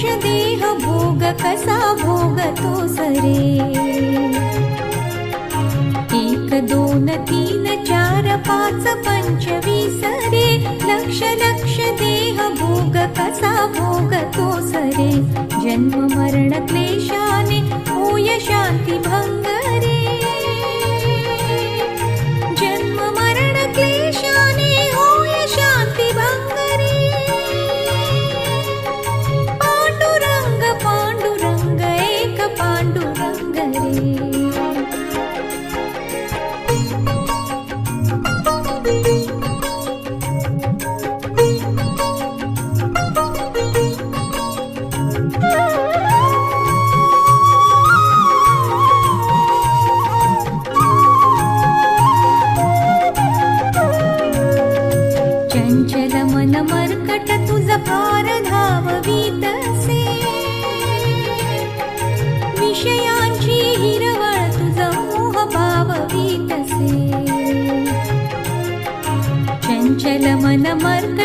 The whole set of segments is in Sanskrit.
लक्ष देह भोग कसा भोगतो सरे? एक दोन तीन चार पाच पंचवीस रे? लक्ष लक्ष देह भोग कसा भोगतो सरे? जन्म मरण क्लेशाने शांती भंग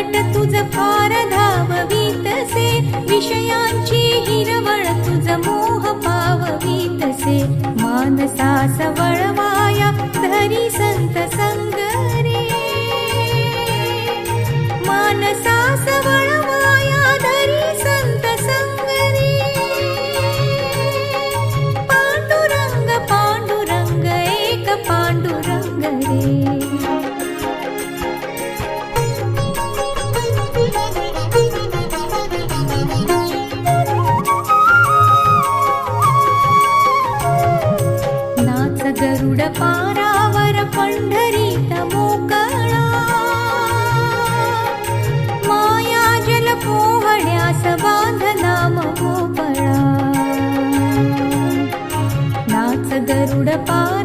मर्कट तुझ फार धाववीतसे विषयांची हिरवळ तुझ मोह पाववीतसे मानसास वळवाया धरी संत संग గరుడ పార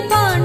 the pond.